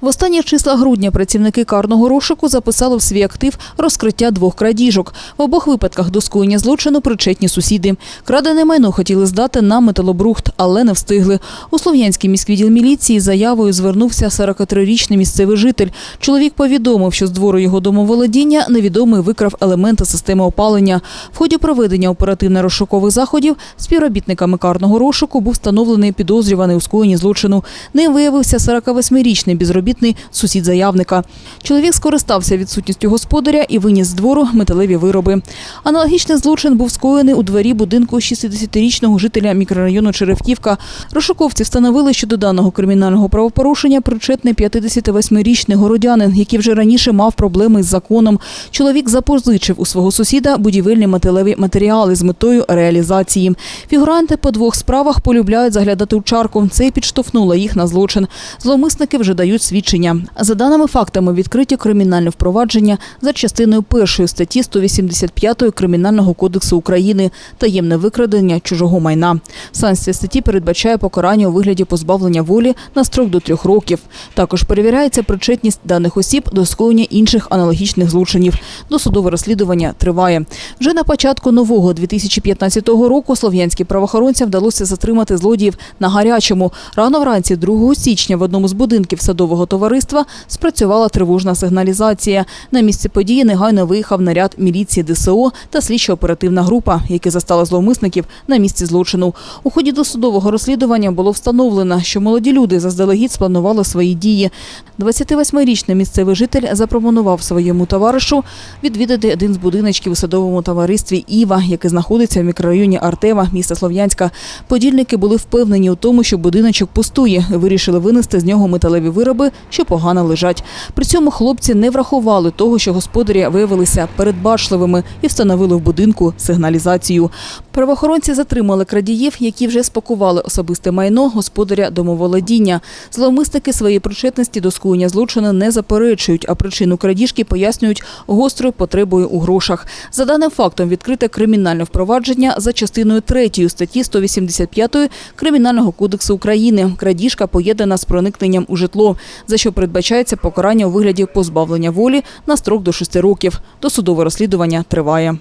В останні числа грудня працівники карного розшуку записали в свій актив розкриття двох крадіжок. В обох випадках до скоєння злочину причетні сусіди. Крадене майно хотіли здати на металобрухт, але не встигли. У Слов'янський міськвідділ міліції заявою звернувся 43-річний місцевий житель. Чоловік повідомив, що з двору його домоволодіння невідомий викрав елементи системи опалення. В ході проведення оперативно-розшукових заходів співробітниками карного розшуку був встановлений підозрюваний у скоєнні злочину. Ним виявився 48-річний безробітний сусід заявника. Чоловік скористався відсутністю господаря і виніс з двору металеві вироби. Аналогічний злочин був скоєний у дворі будинку 60-річного жителя мікрорайону Черевківка. Розшуковці встановили, що до даного кримінального правопорушення причетний 58-річний городянин, який вже раніше мав проблеми з законом. Чоловік запозичив у свого сусіда будівельні металеві матеріали з метою реалізації. Фігуранти по двох справах полюбляють заглядати у чарку. Це й підштовхнуло їх на злочин. Зловмисники вже дають свідчення. За даними фактами, відкриті кримінальне впровадження за частиною першої статті 185 Кримінального кодексу України таємне викрадення чужого майна. Санкція статті передбачає покарання у вигляді позбавлення волі на строк до трьох років. Також перевіряється причетність даних осіб до скоєння інших аналогічних злочинів. Досудове розслідування триває. Вже на початку нового 2015 року слов'янським правоохоронцям вдалося затримати злодіїв на гарячому. Рано вранці 2 січня в одному з будинків садового товариства спрацювала тривожна сигналізація. На місце події негайно виїхав наряд міліції ДСО та слідчо-оперативна група, які застали зловмисників на місці злочину. У ході досудового розслідування було встановлено, що молоді люди заздалегідь спланували свої дії. 28-річний місцевий житель запропонував своєму товаришу відвідати один з будиночків у садовому товаристві Іва, який знаходиться в мікрорайоні Артева, міста Слов'янська. Подільники були впевнені у тому, що будиночок пустує. Вирішили винести з нього металеві вироби, що погано лежать. При цьому хлопці не врахували того, що господарі виявилися передбачливими і встановили в будинку сигналізацію. Правоохоронці затримали крадіїв, які вже спакували особисте майно господаря домоволодіння. Зловмисники своєї причетності до скоєння злочину не заперечують, а причину крадіжки пояснюють гострою потребою у грошах. За даним фактом відкрите кримінальне впровадження за частиною 3 статті 185 Кримінального кодексу України. Крадіжка поєднана з проникненням у житло, за що передбачається покарання у вигляді позбавлення волі на строк до 6 років. Досудове розслідування триває.